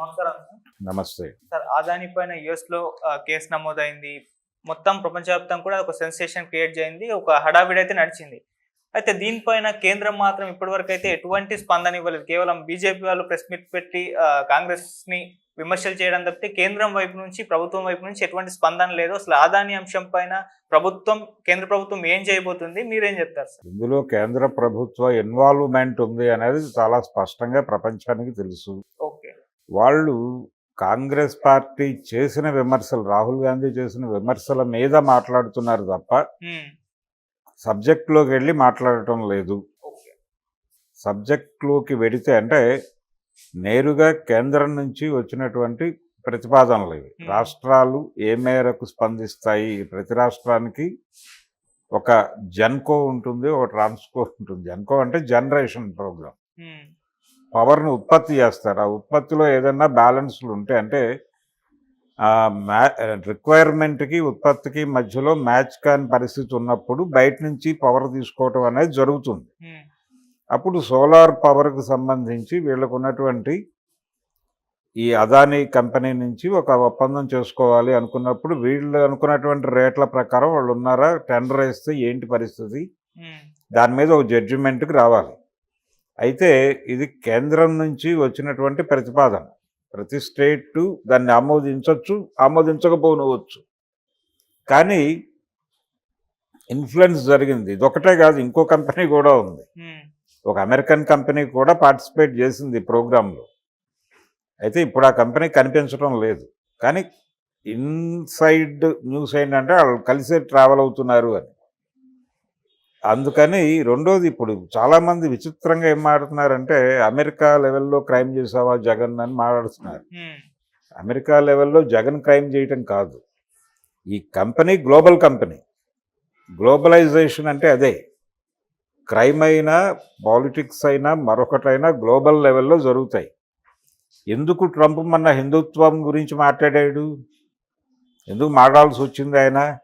నమస్కారం నమస్తే. సార్ ఆదాని పైన యుఎస్లో కేసు నమోదైంది. మొత్తం ప్రపంచవ్యాప్తంగా కూడా ఒక సెన్సేషన్ క్రియేట్ చేయింది. ఒక హడావిడి అయితే నడిచింది. అయితే దీనిపైన కేంద్రం మాత్రం ఇప్పటివరకు అయితే ఎటువంటి స్పందన ఇవ్వలేదు. కేవలం బీజేపీ వాళ్ళు ప్రెస్ మీట్ పెట్టి కాంగ్రెస్ని విమర్శలు చేయడం తప్పితే కేంద్రం వైపు నుంచి ప్రభుత్వం వైపు నుంచి ఎటువంటి స్పందన లేదు. అసలు ఆదాని అంశం పైన ప్రభుత్వం కేంద్ర ప్రభుత్వం ఏం చేయబోతుంది? మీరేం చెప్తారు సార్? ఇందులో కేంద్ర ప్రభుత్వ ఇన్వాల్వ్మెంట్ ఉంది అనేది చాలా స్పష్టంగా ప్రపంచానికి తెలుసు. వాళ్ళు కాంగ్రెస్ పార్టీ చేసిన విమర్శలు రాహుల్ గాంధీ చేసిన విమర్శల మీద మాట్లాడుతున్నారు తప్ప సబ్జెక్ట్లోకి వెళ్ళి మాట్లాడటం లేదు. సబ్జెక్ట్లోకి వెడితే అంటే నేరుగా కేంద్రం నుంచి వచ్చినటువంటి ప్రతిపాదనలు ఇవి. రాష్ట్రాలు ఏ మేరకు స్పందిస్తాయి? ప్రతి రాష్ట్రానికి ఒక జన్కో ఉంటుంది ఒక ట్రాన్స్కో ఉంటుంది. జన్కో అంటే జనరేషన్ ప్రోగ్రామ్. పవర్ను ఉత్పత్తి చేస్తారు. ఆ ఉత్పత్తిలో ఏదైనా బ్యాలెన్స్లు ఉంటే అంటే ఆ మ్యా రిక్వైర్మెంట్కి ఉత్పత్తికి మధ్యలో మ్యాచ్ కాని పరిస్థితి ఉన్నప్పుడు బయట నుంచి పవర్ తీసుకోవటం అనేది జరుగుతుంది. అప్పుడు సోలార్ పవర్కి సంబంధించి వీళ్ళకు ఉన్నటువంటి ఈ అదానీ కంపెనీ నుంచి ఒక ఒప్పందం చేసుకోవాలి అనుకున్నప్పుడు వీళ్ళు అనుకున్నటువంటి రేట్ల ప్రకారం వాళ్ళు ఉన్నారా టెండర్ వేస్తే ఏంటి పరిస్థితి? దాని మీద ఒక జడ్జిమెంట్కి రావాలి. అయితే ఇది కేంద్రం నుంచి వచ్చినటువంటి ప్రతిపాదన. ప్రతి స్టేట్ దాన్ని ఆమోదించవచ్చు ఆమోదించకపోనవచ్చు. కానీ ఇన్ఫ్లుయెన్స్ జరిగింది. ఇదొకటే కాదు ఇంకో కంపెనీ కూడా ఉంది. ఒక అమెరికన్ కంపెనీ కూడా పార్టిసిపేట్ చేసింది ప్రోగ్రాంలో. అయితే ఇప్పుడు ఆ కంపెనీ కనిపించడం లేదు. కానీ ఇన్సైడ్ న్యూస్ ఏంటంటే వాళ్ళు కలిసే ట్రావెల్ అవుతున్నారు అని. అందుకని రెండోది ఇప్పుడు చాలామంది విచిత్రంగా ఏం మాట్లాడుతున్నారంటే అమెరికా లెవెల్లో క్రైమ్ చేసావా జగన్ అని మాట్లాడుతున్నారు. అమెరికా లెవెల్లో జగన్ క్రైమ్ చేయటం కాదు. ఈ కంపెనీ గ్లోబల్ కంపెనీ. గ్లోబలైజేషన్ అంటే అదే. క్రైమ్ అయినా పాలిటిక్స్ అయినా మరొకటైనా గ్లోబల్ లెవెల్లో జరుగుతాయి. ఎందుకు ట్రంప్ మన హిందుత్వం గురించి మాట్లాడాడు? ఎందుకు మాట్లాడాల్సి వచ్చింది ఆయన?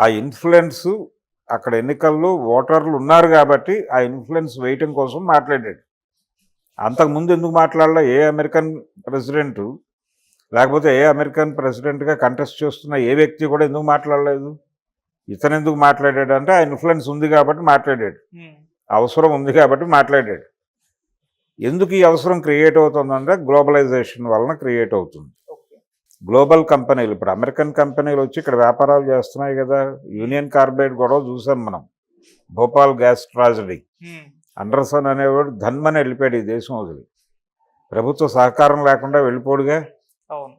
ఆ ఇన్ఫ్లుయెన్స్ అక్కడ ఎన్నికల్లో ఓటర్లు ఉన్నారు కాబట్టి ఆ ఇన్ఫ్లుయెన్స్ వేయటం కోసం మాట్లాడాడు. అంతకుముందు ఎందుకు మాట్లాడలే? ఏ అమెరికన్ ప్రెసిడెంట్? లేకపోతే ఏ అమెరికన్ ప్రెసిడెంట్గా కంటెస్ట్ చేస్తున్న ఏ వ్యక్తి కూడా ఎందుకు మాట్లాడలేదు? ఇతను ఎందుకు మాట్లాడాడు అంటే ఆ ఇన్ఫ్లుయెన్స్ ఉంది కాబట్టి మాట్లాడాడు. అవసరం ఉంది కాబట్టి మాట్లాడాడు. ఎందుకు ఈ అవసరం క్రియేట్ అవుతుందంటే గ్లోబలైజేషన్ వలన క్రియేట్ అవుతుంది. గ్లోబల్ కంపెనీలు ఇప్పుడు అమెరికన్ కంపెనీలు వచ్చి ఇక్కడ వ్యాపారాలు చేస్తున్నాయి కదా. యూనియన్ కార్బైడ్ గొడవ చూసాం మనం. Bhopal gas tragedy. అండర్సన్ అనేవాడు ధన్మని వెళ్ళిపోయాడు ఈ దేశం వదిలి. ప్రభుత్వ సహకారం లేకుండా వెళ్ళిపోడుగా. అవును.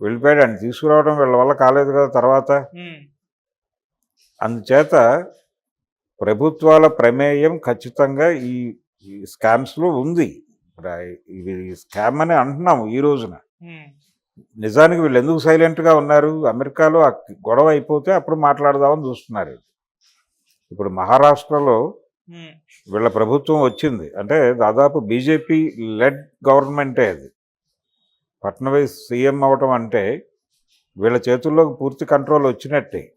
వెళ్ళిపోయాడు. అని తీసుకురావడం వీళ్ళ వల్ల కాలేదు కదా తర్వాత. అందుచేత ప్రభుత్వాల ప్రమేయం ఖచ్చితంగా ఈ స్కామ్స్లో ఉంది. ఇవి స్కామ్ అని అంటున్నాము ఈ రోజున. నిజానికి వీళ్ళు ఎందుకు సైలెంట్గా ఉన్నారు? అమెరికాలో ఆ గొడవ అయిపోతే అప్పుడు మాట్లాడదామని చూస్తున్నారు. ఇప్పుడు మహారాష్ట్రలో వీళ్ళ ప్రభుత్వం వచ్చింది. అంటే దాదాపు బీజేపీ లెడ్ గవర్నమెంటే అది. ఫట్నవీస్ సీఎం అవటం అంటే వీళ్ళ చేతుల్లోకి పూర్తి కంట్రోల్ వచ్చినట్టే.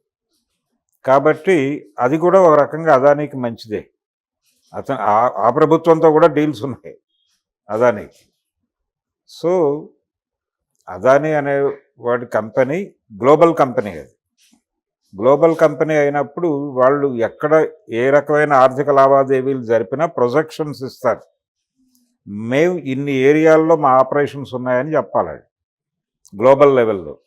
కాబట్టి అది కూడా ఒక రకంగా అదానికి మంచిదే. అతను ఆ- ఆ ప్రభుత్వంతో కూడా డీల్స్ ఉన్నాయి అదానికి. సో అదాని అనే వాడి కంపెనీ గ్లోబల్ కంపెనీ అది. గ్లోబల్ కంపెనీ అయినప్పుడు వాళ్ళు ఎక్కడ ఏ రకమైన ఆర్థిక లావాదేవీలు జరిపినా ప్రొజెక్షన్స్ ఇస్తారు. మేము ఇన్ని ఏరియాల్లో మా ఆపరేషన్స్ ఉన్నాయని చెప్పాలి. గ్లోబల్ లెవెల్లో.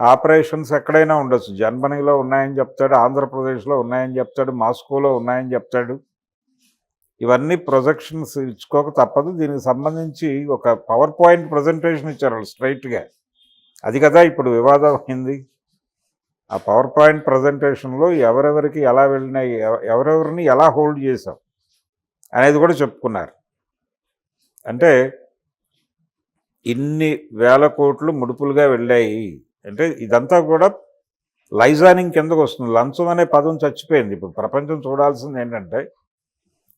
ఆపరేషన్స్ ఎక్కడైనా ఉండొచ్చు. జర్మనీలో ఉన్నాయని చెప్తాడు ఆంధ్రప్రదేశ్లో ఉన్నాయని చెప్తాడు మాస్కోలో ఉన్నాయని చెప్తాడు. ఇవన్నీ ప్రొజెక్షన్స్ ఇచ్చుకోక తప్పదు. దీనికి సంబంధించి ఒక పవర్ పాయింట్ ప్రజెంటేషన్ ఇచ్చారు వాళ్ళు స్ట్రైట్గా. అది కదా ఇప్పుడు వివాదం అయింది. ఆ పవర్ పాయింట్ ప్రజెంటేషన్లో ఎవరెవరికి ఎలా వెళ్ళినాయి ఎవరెవరిని ఎలా హోల్డ్ చేశాం అనేది కూడా చెప్పుకున్నారు. అంటే ఇన్ని వేల కోట్లు ముడుపులుగా వెళ్ళాయి. అంటే ఇదంతా కూడా లైజానింగ్ కిందకు వస్తుంది లంచం అనే పదం చచ్చిపోయింది. ఇప్పుడు ప్రపంచం చూడాల్సింది ఏంటంటే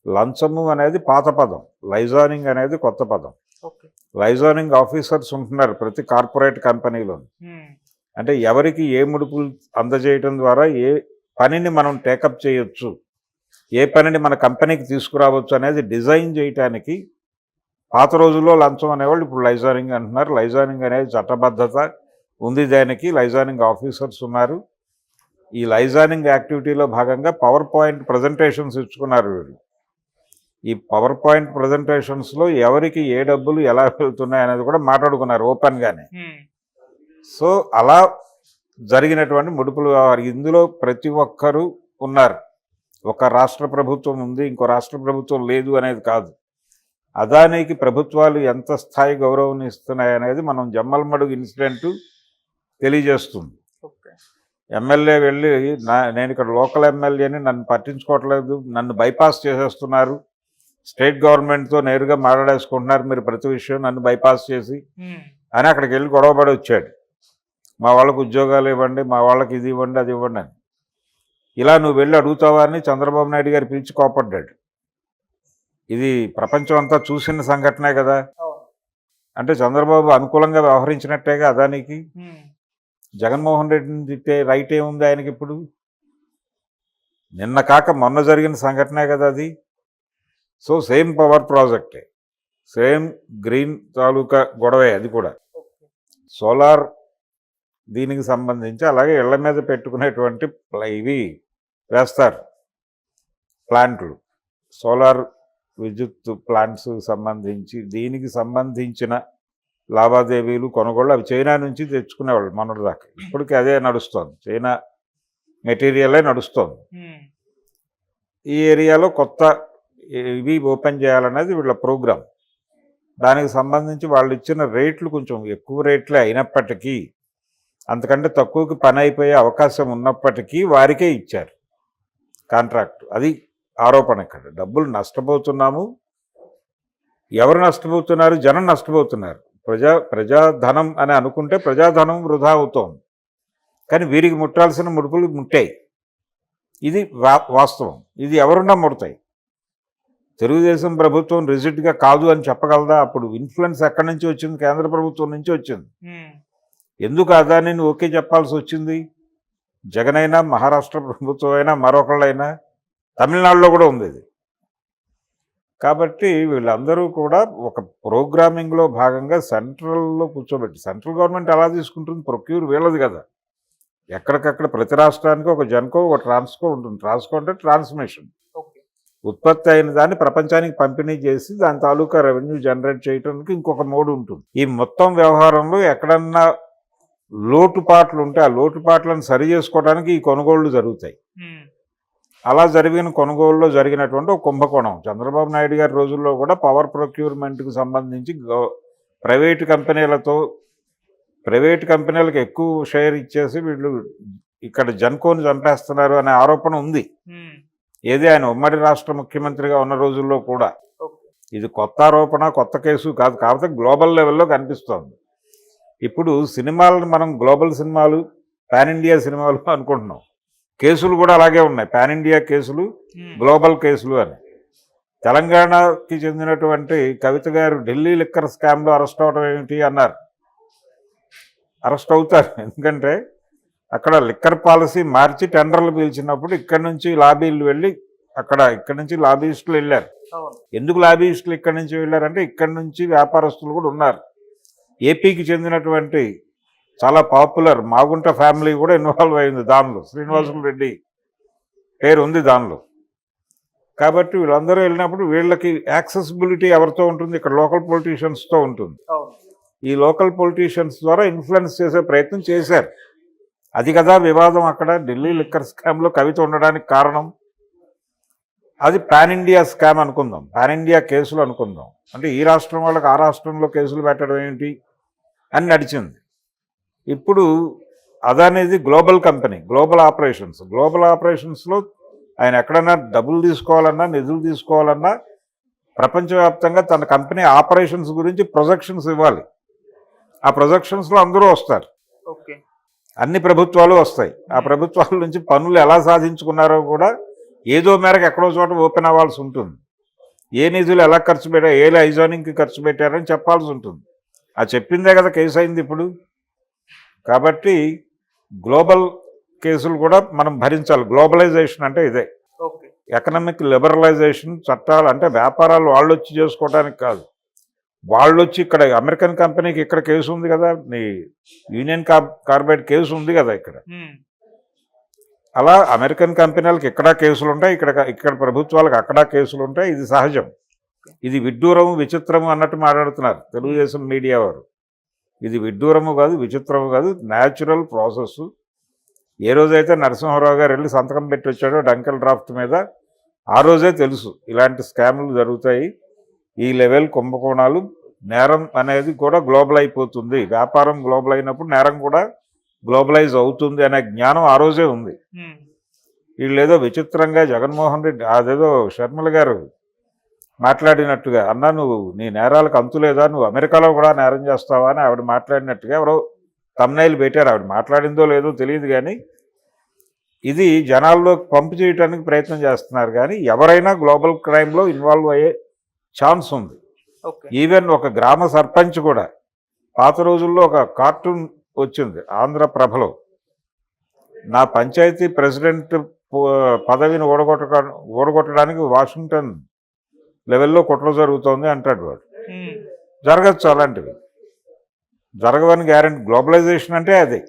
లంచము అనేది పాత పదం. లైజానింగ్ అనేది కొత్త పదం. లైజానింగ్ ఆఫీసర్స్ ఉంటున్నారు ప్రతి కార్పొరేట్ కంపెనీలో అంటే ఎవరికి ఏ ముడుపులు అందజేయటం ద్వారా ఏ పనిని మనం టేకప్ చేయొచ్చు ఏ పనిని మన కంపెనీకి తీసుకురావచ్చు అనేది డిజైన్ చేయటానికి పాత రోజుల్లో లంచం అనేవాళ్ళు ఇప్పుడు లైజానింగ్ అంటున్నారు. లైజానింగ్ అనేది చట్టబద్ధత ఉంది దానికి. లైజానింగ్ ఆఫీసర్స్ ఉన్నారు. ఈ లైజానింగ్ యాక్టివిటీలో భాగంగా పవర్ పాయింట్ ప్రజెంటేషన్స్ ఇచ్చుకున్నారు వీళ్ళు. ఈ పవర్ పాయింట్ ప్రజెంటేషన్స్లో ఎవరికి ఏ డబ్బులు ఎలా వెళ్తున్నాయి అనేది కూడా మాట్లాడుకున్నారు ఓపెన్గానే. సో అలా జరిగినటువంటి ముడుపులు ఇందులో ప్రతి ఒక్కరూ ఉన్నారు. ఒక రాష్ట్ర ప్రభుత్వం ఉంది ఇంకో రాష్ట్ర ప్రభుత్వం లేదు అనేది కాదు. అదానికి ప్రభుత్వాలు ఎంత స్థాయి గౌరవం ఇస్తున్నాయి అనేది మనం జమ్మలమడుగు ఇన్సిడెంట్ తెలియజేస్తుంది. ఎమ్మెల్యే వెళ్ళి నా నేను ఇక్కడ లోకల్ ఎమ్మెల్యేని నన్ను పట్టించుకోవట్లేదు నన్ను బైపాస్ చేసేస్తున్నారు. స్టేట్ గవర్నమెంట్తో నేరుగా మాట్లాడేసుకుంటున్నారు. మీరు ప్రతి విషయం నన్ను బైపాస్ చేసి ఉమ్, అని అక్కడికి వెళ్ళి గొడవపడి వచ్చాడు. మా వాళ్ళకు ఉద్యోగాలు ఇవ్వండి మా వాళ్ళకి ఇది ఇవ్వండి అది ఇవ్వండి అని. ఇలా నువ్వు వెళ్ళి అడుగుతావా అని చంద్రబాబు నాయుడు గారు పిలిచి కోపడ్డాడు. ఇది ప్రపంచం అంతా చూసిన సంఘటనే కదా. అంటే చంద్రబాబు అనుకూలంగా వ్యవహరించినట్టేగా అదానికి? ఉమ్, జగన్మోహన్ రెడ్డిని తిట్టే రైట్ ఏముంది ఆయనకి ఇప్పుడు నిన్న కాక మొన్న జరిగిన సంఘటనే కదా అది. సో సేమ్ పవర్ ప్రాజెక్టే. సేమ్ గ్రీన్ తాలూకా గొడవే అది కూడా. సోలార్ దీనికి సంబంధించి అలాగే ఇళ్ళ మీద పెట్టుకునేటువంటి ఇవి వేస్తారు. ప్లాంట్లు. సోలార్ విద్యుత్ ప్లాంట్స్ సంబంధించి దీనికి సంబంధించిన లావాదేవీలు కొనుగోళ్ళు అవి చైనా నుంచి తెచ్చుకునేవాళ్ళు మొన్నటి దాకా. ఇప్పటికి అదే నడుస్తోంది. చైనా మెటీరియలే నడుస్తోంది. ఉమ్, ఈ ఏరియాలో కొత్త ఇవి ఓపెన్ చేయాలనేది వీళ్ళ ప్రోగ్రాం దానికి సంబంధించి వాళ్ళు ఇచ్చిన రేట్లు కొంచెం ఎక్కువ రేట్లే అయినప్పటికీ అంతకంటే తక్కువకి పని అయిపోయే అవకాశం ఉన్నప్పటికీ వారికే ఇచ్చారు కాంట్రాక్ట్. అది ఆరోపణ ఇక్కడ. డబ్బులు నష్టపోతున్నాము. ఎవరు నష్టపోతున్నారు? జనం నష్టపోతున్నారు. ప్రజా ప్రజాధనం అని అనుకుంటే ప్రజాధనం వృధా అవుతోంది. కానీ వీరికి ముట్టాల్సిన ముడుపులు ముట్టాయి. ఇది వా వాస్తవం. ఇది ఎవరున్నా ముడతాయి. తెలుగుదేశం ప్రభుత్వం రిజిట్గా కాదు అని చెప్పగలదా? అప్పుడు ఇన్ఫ్లుయెన్స్ ఎక్కడి నుంచి వచ్చింది? కేంద్ర ప్రభుత్వం నుంచి వచ్చింది. ఎందుకు అదానిని ఓకే చెప్పాల్సి వచ్చింది? జగన్ అయినా మహారాష్ట్ర ప్రభుత్వం అయినా మరొకళ్ళైనా తమిళనాడులో కూడా ఉంది ఇది. కాబట్టి వీళ్ళందరూ కూడా ఒక ప్రోగ్రామింగ్లో భాగంగా సెంట్రల్లో కూర్చోబెట్టి సెంట్రల్ గవర్నమెంట్ ఎలా తీసుకుంటుంది? ప్రొక్యూర్ వీళ్ళది కదా. ఎక్కడికక్కడ ప్రతి రాష్ట్రానికి ఒక జన్కో ఒక ట్రాన్స్కో ఉంటుంది. ట్రాన్స్కో అంటే ట్రాన్స్మిషన్. ఉత్పత్తి అయిన దాన్ని ప్రపంచానికి పంపిణీ చేసి దాని తాలూకా రెవెన్యూ జనరేట్ చేయడానికి ఇంకొక మోడ్ ఉంటుంది. ఈ మొత్తం వ్యవహారంలో ఎక్కడన్నా లోటుపాట్లు ఉంటే ఆ లోటుపాట్లను సరి చేసుకోవడానికి ఈ కొనుగోళ్ళు జరుగుతాయి. అలా జరిగిన కొనుగోలులో జరిగినటువంటి ఒక కుంభకోణం. చంద్రబాబు నాయుడు గారి రోజుల్లో కూడా పవర్ ప్రొక్యూర్మెంట్కి సంబంధించి ప్రైవేటు కంపెనీలతో ప్రైవేటు కంపెనీలకు ఎక్కువ షేర్ ఇచ్చేసి వీళ్ళు ఇక్కడ జన్కోని చంపేస్తున్నారు అనే ఆరోపణ ఉంది. ఏది ఆయన ఉమ్మడి రాష్ట్ర ముఖ్యమంత్రిగా ఉన్న రోజుల్లో కూడా. ఇది కొత్త ఆరోపణ కొత్త కేసు కాదు కాకపోతే గ్లోబల్ లెవెల్లో కనిపిస్తోంది. ఇప్పుడు సినిమాలను మనం గ్లోబల్ సినిమాలు పాన్ ఇండియా సినిమాలు అనుకుంటున్నాం. కేసులు కూడా అలాగే ఉన్నాయి. పాన్ ఇండియా కేసులు ఉమ్, గ్లోబల్ కేసులు అని. తెలంగాణకి చెందినటువంటి కవిత గారు ఢిల్లీ లిక్కర్ స్కామ్లో అరెస్ట్ అవడం ఏమిటి అన్నారు. అరెస్ట్ అవుతారు. ఎందుకంటే అక్కడ లిక్కర్ పాలసీ మార్చి టెండర్లు పీల్చినప్పుడు ఇక్కడ నుంచి లాబీలు వెళ్ళి అక్కడ ఇక్కడ నుంచి లాబీయిస్టులు వెళ్ళారు. ఎందుకు లాబీయిస్టులు ఇక్కడ నుంచి వెళ్ళారంటే ఇక్కడ నుంచి వ్యాపారస్తులు కూడా ఉన్నారు. ఏపీకి చెందినటువంటి చాలా పాపులర్ మాగుంట ఫ్యామిలీ కూడా ఇన్వాల్వ్ అయింది దానిలో. శ్రీనివాసులు రెడ్డి పేరు ఉంది దానిలో. కాబట్టి వీళ్ళందరూ వెళ్ళినప్పుడు వీళ్ళకి యాక్సెసిబిలిటీ ఎవరితో ఉంటుంది? ఇక్కడ లోకల్ పొలిటీషియన్స్తో ఉంటుంది. ఈ లోకల్ పొలిటీషియన్స్ ద్వారా ఇన్ఫ్లుయెన్స్ చేసే ప్రయత్నం చేశారు. అది కదా వివాదం అక్కడ. ఢిల్లీ లిక్కర్ స్కామ్లో కవిత ఉండడానికి కారణం? అది పాన్ ఇండియా స్కామ్ అనుకుందాం. పాన్ ఇండియా కేసులు అనుకుందాం. అంటే ఈ రాష్ట్రం వాళ్ళకి ఆ రాష్ట్రంలో కేసులు పెట్టడం ఏంటి? అని నడిచింది. ఇప్పుడు అదనేది global company global operations. Global ఆపరేషన్స్లో ఆయన ఎక్కడైనా డబ్బులు తీసుకోవాలన్నా నిధులు తీసుకోవాలన్నా ప్రపంచవ్యాప్తంగా తన కంపెనీ ఆపరేషన్స్ గురించి ప్రొజెక్షన్స్ ఇవ్వాలి. ఆ ప్రొజెక్షన్స్లో అందరూ వస్తారు. ఓకే. అన్ని ప్రభుత్వాలు వస్తాయి. ఆ ప్రభుత్వాల నుంచి పనులు ఎలా సాధించుకున్నారో కూడా ఏదో మేరకు ఎక్కడో చోట ఓపెన్ అవ్వాల్సి ఉంటుంది. ఏ నిధులు ఎలా ఖర్చు పెట్టారు ఏ లైజానింగ్కి ఖర్చు పెట్టారని చెప్పాల్సి ఉంటుంది. ఆ చెప్పిందే కదా కేసు అయింది ఇప్పుడు. కాబట్టి గ్లోబల్ కేసులు కూడా మనం భరించాలి. గ్లోబలైజేషన్ అంటే ఇదే. ఎకనామిక్ లిబరలైజేషన్ చట్టాలు అంటే వ్యాపారాలు వాళ్ళు వచ్చి చేసుకోవడానికి కాదు. వాళ్ళు వచ్చి ఇక్కడ అమెరికన్ కంపెనీకి ఇక్కడ కేసు ఉంది కదా నీ యూనియన్ కార్ కార్బైడ్ కేసు ఉంది కదా ఇక్కడ. అలా అమెరికన్ కంపెనీలకు ఇక్కడ కేసులు ఉంటాయి ఇక్కడ ఇక్కడ ప్రభుత్వాలకు అక్కడ కేసులు ఉంటాయి ఇది సహజం. ఇది విడ్డూరము విచిత్రము అన్నట్టు మాట్లాడుతున్నారు తెలుగుదేశం మీడియా వారు. ఇది విడ్డూరము కాదు విచిత్రము కాదు న్యాచురల్ ప్రాసెస్ ఏ రోజైతే నరసింహారావు గారు వెళ్ళి సంతకం పెట్టి వచ్చాడో డంకల్ డ్రాఫ్ట్ మీద ఆ రోజే తెలుసు ఇలాంటి స్కామ్లు జరుగుతాయి. ఈ లెవెల్ కుంభకోణాలు నేరం అనేది కూడా గ్లోబల్ అయిపోతుంది. వ్యాపారం గ్లోబల్ అయినప్పుడు నేరం కూడా గ్లోబలైజ్ అవుతుంది అనే జ్ఞానం ఆ రోజే ఉంది. ఉమ్, వీళ్ళు ఏదో విచిత్రంగా జగన్మోహన్ రెడ్డి అదేదో షర్మిల గారు మాట్లాడినట్టుగా అన్నా నువ్వు నీ నేరాలకు అంతు లేదా? నువ్వు అమెరికాలో కూడా నేరం చేస్తావా? అని ఆవిడ మాట్లాడినట్టుగా ఎవరో తమ్నైలు పెట్టారు. ఆవిడ మాట్లాడిందో లేదో తెలియదు కానీ ఇది జనాల్లో పంపు చేయడానికి ప్రయత్నం చేస్తున్నారు కానీ ఎవరైనా గ్లోబల్ క్రైమ్లో ఇన్వాల్వ్ అయ్యే ఛాన్స్ ఉంది. ఈవెన్ ఒక గ్రామ సర్పంచ్ కూడా పాత రోజుల్లో ఒక కార్టూన్ వచ్చింది ఆంధ్ర ప్రభలో. నా పంచాయతీ ప్రెసిడెంట్ పదవిని ఓడగొట్ట ఓడగొట్టడానికి వాషింగ్టన్ లెవెల్లో కుట్ర జరుగుతోంది అంటాడు వాడు. జరగచ్చు అలాంటివి. జరగవని గ్యారెంటీ గ్లోబలైజేషన్ అంటే అదే.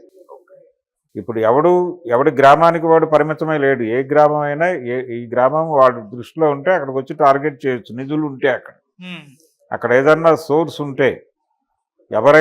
ఇప్పుడు ఎవడు ఎవడి గ్రామానికి వాడు పరిమితమై లేడు. ఏ గ్రామం అయినా ఏ ఈ గ్రామం వాడి దృష్టిలో ఉంటే అక్కడికి వచ్చి టార్గెట్ చేయొచ్చు. నిధులు ఉంటే అక్కడ. అక్కడ ఏదన్నా సోర్స్ ఉంటే ఎవరైనా